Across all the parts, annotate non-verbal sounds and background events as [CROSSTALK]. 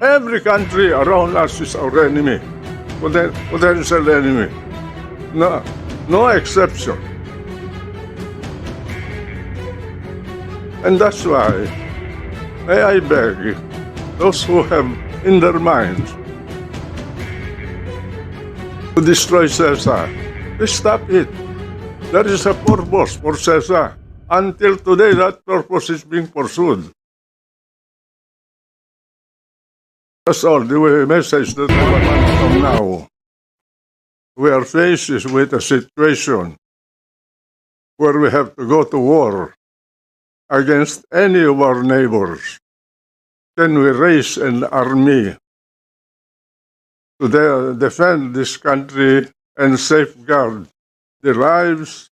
Every country around us is our enemy, poten- potential enemy. No, no exception. And that's why, may I beg those who have in their minds to destroy please stop it. There is a purpose for CESA. Until today, that purpose is being pursued. That's all the message that from now. We are faced with a situation where we have to go to war against any of our neighbors. Can we raise an army to de- defend this country and safeguard the lives,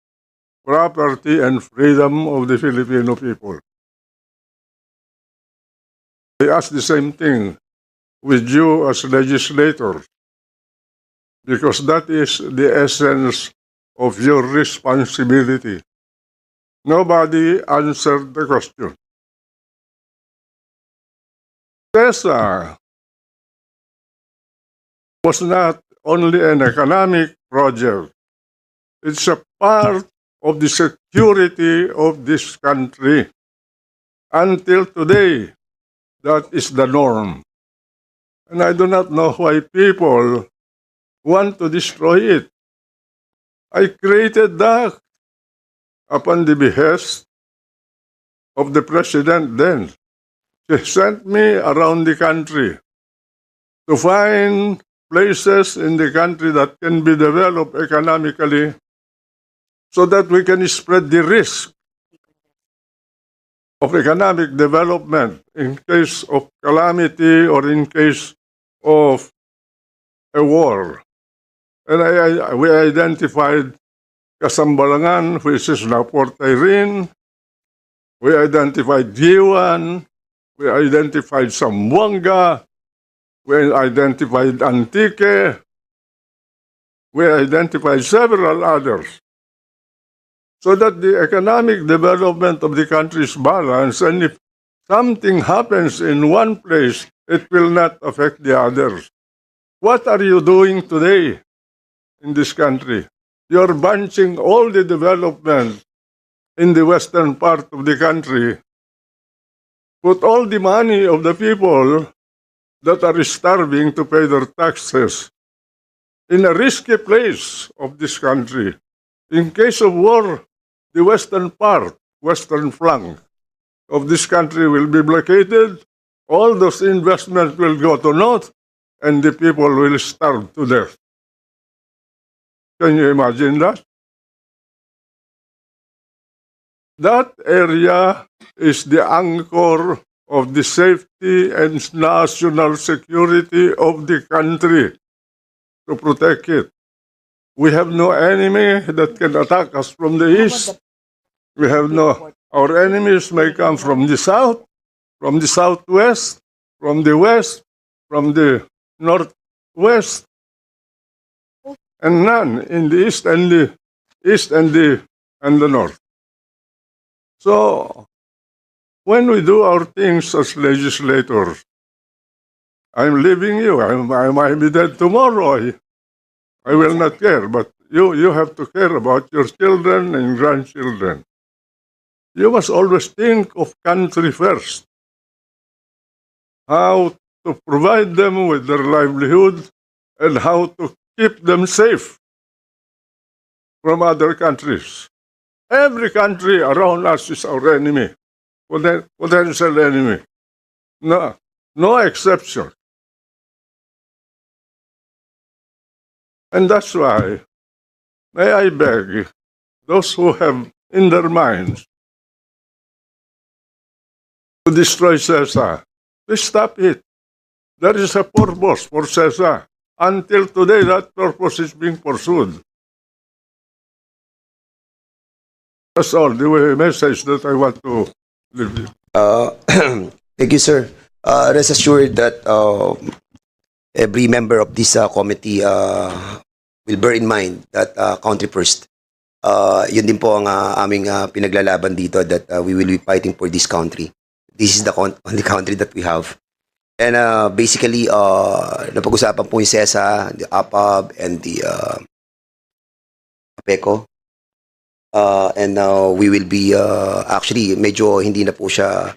property, and freedom of the Filipino people? They ask the same thing with you as legislators, because that is the essence of your responsibility. Nobody answered the question. TESA was not only an economic project, it's a part of the security of this country. Until today, that is the norm. And I do not know why people want to destroy it. I created that upon the behest of the president then. She sent me around the country to find places in the country that can be developed economically so that we can spread the risk of economic development in case of calamity or in case of a war. And I, I, we identified Kasambalangan, which is now Port Irene. We identified Diwan. We identified Zamboanga. We identified Antique. We identified several others. So that the economic development of the country is balanced, and if something happens in one place, it will not affect the others. What are you doing today in this country? You're bunching all the development in the western part of the country. Put all the money of the people that are starving to pay their taxes in a risky place of this country. In case of war, the western part, western flank of this country will be blockaded. All those investments will go to naught, and the people will starve to death. Can you imagine that? That area is the anchor of the safety and national security of the country to protect it. We have no enemy that can attack us from the east. We have no, our enemies may come from the south, from the southwest, from the west, from the northwest, and none in the east and the east and the and the north. So when we do our things as legislators, I'm leaving you. I, I might be dead tomorrow. I, will not care, but you, you have to care about your children and grandchildren. You must always think of country first. How to provide them with their livelihood and how to keep them safe from other countries. Every country around us is our enemy, poten- potential enemy. No, no exception. And that's why, may I beg those who have in their minds to destroy CESA, please stop it. There is a purpose for CESA. Until today, that purpose is being pursued. That's all the message that I want to leave you. Uh, [CLEARS THROAT] thank you, sir. Uh, rest assured that uh, every member of this uh, committee uh, will bear in mind that uh, country first. Uh, yun din po ang uh, aming uh, pinaglalaban dito that uh, we will be fighting for this country. This is the [LAUGHS] only country that we have. And uh, basically, uh, napag-usapan po yung CESA, the APAB, and the uh, APECO. Uh, and now we will be, uh, actually, medyo hindi na po siya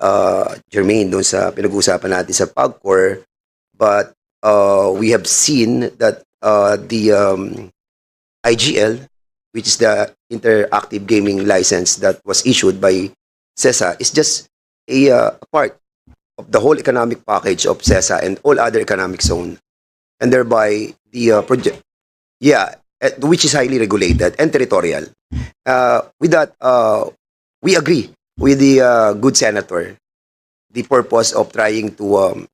uh, germane doon sa pinag-uusapan natin sa PAGCOR. But uh, we have seen that uh, the um, IGL, which is the interactive gaming license that was issued by CESA, is just a, uh, part of the whole economic package of CESA and all other economic zone. And thereby, the uh, project, yeah, which is highly regulated and territorial. Uh, with that, uh, we agree with the uh, good senator, the purpose of trying to um,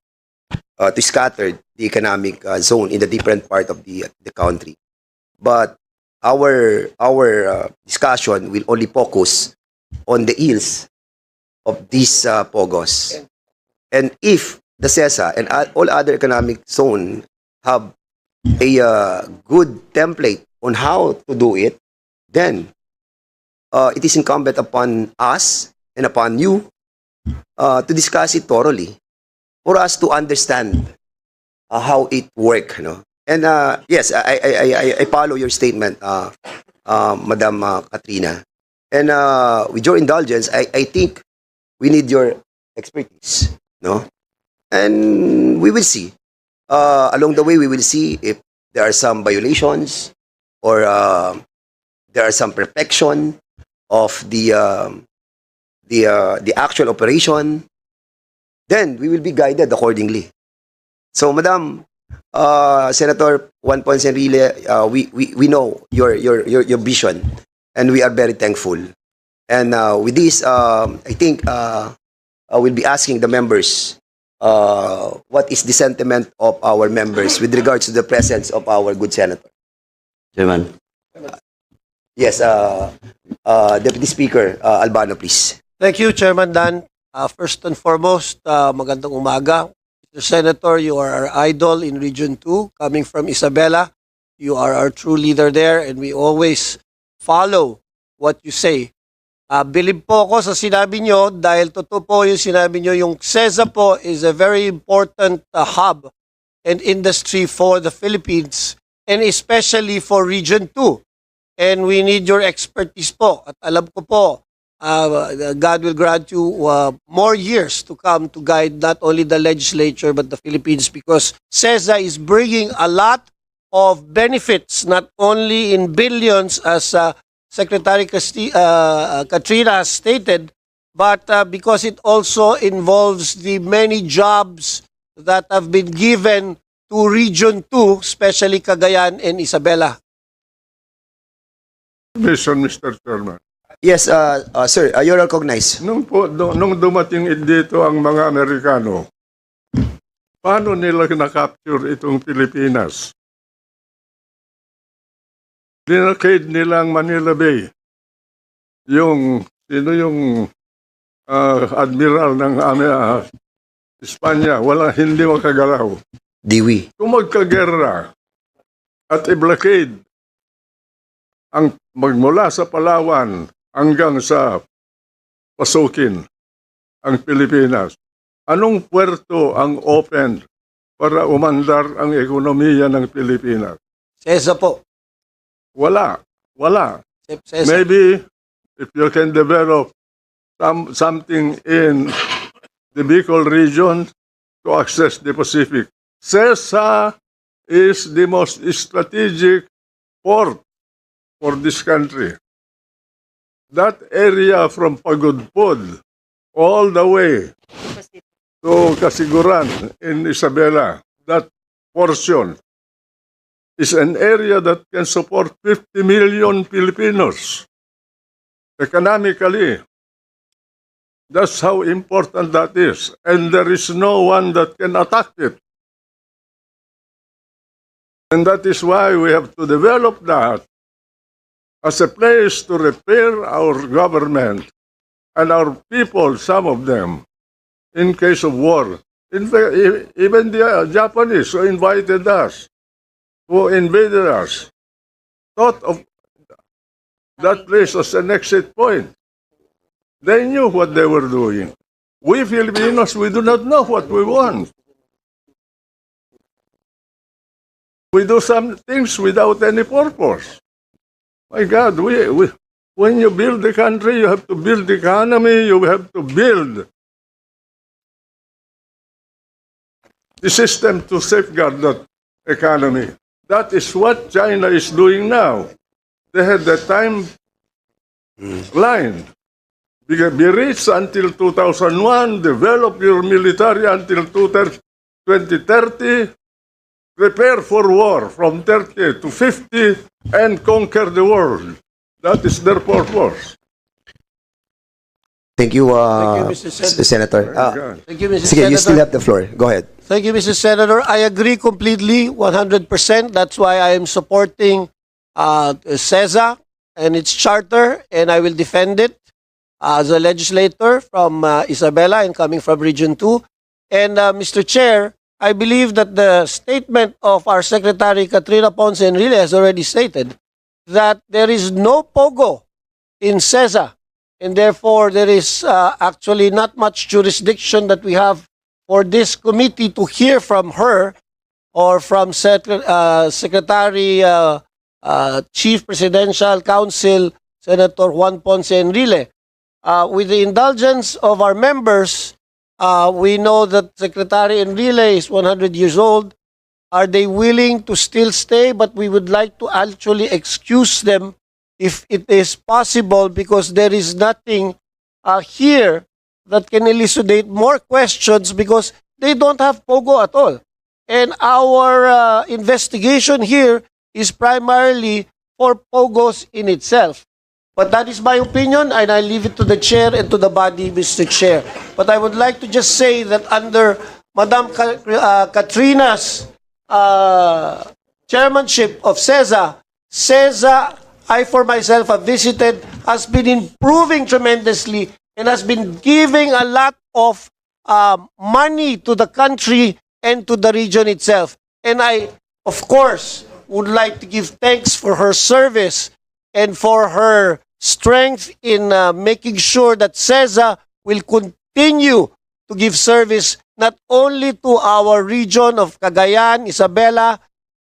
uh, to scatter the economic uh, zone in the different part of the the country. But our our uh, discussion will only focus on the ills of these uh, pogos. And if the CESA and all other economic zone have a uh, good template on how to do it, then uh, it is incumbent upon us and upon you uh, to discuss it thoroughly for us to understand uh, how it work. Know? And uh, yes, I, I, I, I- follow your statement, uh, uh, Madam uh, Katrina. And uh, with your indulgence, I, I think we need your expertise. No? And we will see. Uh, along the way, we will see if there are some violations or uh, there are some perfection of the um, the uh, the actual operation. Then we will be guided accordingly. So, Madam uh, Senator Juan Ponce Enrile, uh, we, we we know your your your your vision, and we are very thankful. And uh, with this, um, I think uh, I will be asking the members uh, what is the sentiment of our members with regards to the presence of our good senator. Chairman. Yes, uh, uh, Deputy Speaker uh, Albano, please. Thank you, Chairman Dan. Uh, first and foremost, uh, magandang umaga. Mr. Senator, you are our idol in Region 2, coming from Isabela. You are our true leader there and we always follow what you say. Uh, bilib po ako sa sinabi nyo dahil totoo po yung sinabi nyo, yung CESA po is a very important uh, hub and industry for the Philippines and especially for Region 2. And we need your expertise po. At alam ko po, uh, God will grant you uh, more years to come to guide not only the legislature but the Philippines because CESA is bringing a lot of benefits, not only in billions as uh, Secretary Casti- uh, uh, Katrina has stated, but uh, because it also involves the many jobs that have been given to Region 2, especially Cagayan and Isabela. Mission, Mr. Chairman. Yes, uh, uh, sir, uh, you're recognized. Nung, po, do- nung dumating dito ang mga Amerikano, paano nila na-capture itong Pilipinas? Dinakade nilang Manila Bay. Yung, sino yung ah, admiral ng uh, Espanya, wala, hindi makagalaw. Diwi. Kung magkagerra at i-blockade ang magmula sa Palawan hanggang sa pasukin ang Pilipinas, anong puerto ang open para umandar ang ekonomiya ng Pilipinas? CESA po. Wala. Wala. CESA. Maybe if you can develop some, something in the Bicol region to access the Pacific. CESA is the most strategic port for this country. That area from Pagudpod all the way to Kasiguran in Isabela, that portion is an area that can support 50 million Filipinos economically. That's how important that is. And there is no one that can attack it. And that is why we have to develop that as a place to repair our government and our people, some of them, in case of war. In fact, even the uh, Japanese who invited us, who invaded us, thought of that place as an exit point. They knew what they were doing. we Filipinos, we do not know what we want. We do some things without any purpose. My God, we, we, when you build the country, you have to build the economy, you have to build the system to safeguard that economy. That is what China is doing now. They had the time line. Be, be rich until 2001, develop your military until 2030, prepare for war from 30 to 50, and conquer the world. That is their purpose. Thank you, uh, Thank you, Mr. Sen- Senator. Uh, Thank you, Mr. sige, you still have the floor. Go ahead. Thank you, Mr. Senator. I agree completely, 100%. That's why I am supporting uh, CESA and its charter, and I will defend it as a legislator from uh, Isabela and coming from Region 2. And uh, Mr. Chair, I believe that the statement of our Secretary Katrina Ponce Enrile has already stated that there is no POGO in CESA, and therefore there is uh, actually not much jurisdiction that we have for this committee to hear from her or from Sec- uh, Secretary uh, uh, Chief Presidential Counsel Senator Juan Ponce Enrile. Uh, with the indulgence of our members, uh, we know that Secretary Enrile is 100 years old. Are they willing to still stay? But we would like to actually excuse them if it is possible because there is nothing uh, here that can elucidate more questions because they don't have POGO at all. And our uh, investigation here is primarily for POGOs in itself. But that is my opinion, and I leave it to the chair and to the body, Mr. Chair. But I would like to just say that under Madam uh, Katrina's uh, chairmanship of CESA, CESA, I for myself have visited, has been improving tremendously and has been giving a lot of um, money to the country and to the region itself. And I, of course, would like to give thanks for her service and for her strength in uh, making sure that CESA will continue to give service not only to our region of Cagayan, Isabela,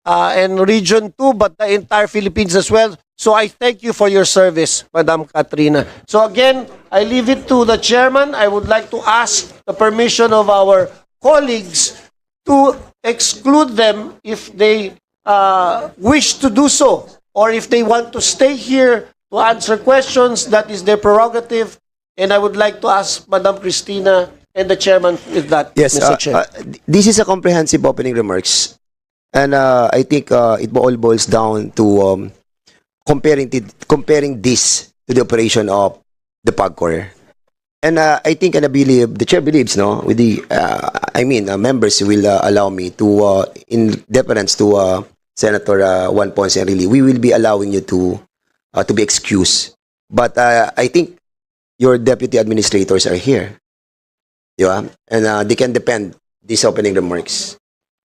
uh, and Region 2, but the entire Philippines as well. So I thank you for your service, Madam Katrina. So again, I leave it to the chairman. I would like to ask the permission of our colleagues to exclude them if they uh, wish to do so, or if they want to stay here to answer questions, that is their prerogative. And I would like to ask Madam Christina and the chairman with that, Yes, Mr. uh, Chair. uh, this is a comprehensive opening remarks. And uh, I think uh, it all boils down to um, comparing the, comparing this to the operation of the PAGCOR. And uh, I think and I believe, the chair believes, no, with the, uh, I mean, uh, members will uh, allow me to, uh, in deference to uh, Senator uh, Juan Ponce Enrile, we will be allowing you to, uh, to be excused. But uh, I think your deputy administrators are here. Di ba? And uh, they can depend these opening remarks.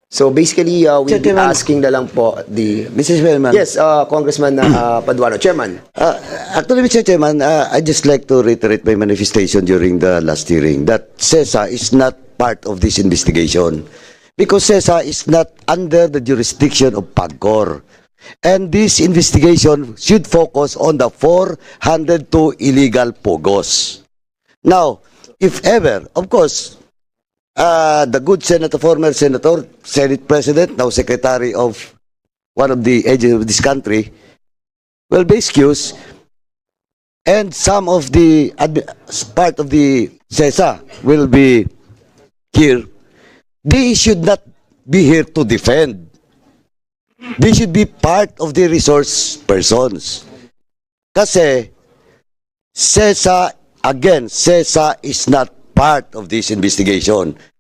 So basically, uh, we'll be Gentlemen. asking na lang po the... Mr. Chairman. Yes, uh, Congressman uh, Paduano. Chairman. Uh, actually, Mr. Chairman, uh, I just like to reiterate my manifestation during the last hearing that CESA is not part of this investigation because CESA is not under the jurisdiction of PAGCOR. And this investigation should focus on the 402 illegal POGOs. Now, if ever, of course, uh, the good senator, former senator, Senate President, now Secretary of one of the agencies of this country, will be excused and some of the part of the CESA will be here. They should not be here to defend. They should be part of the resource persons. Kasi CESA, again, CESA is not part of this investigation.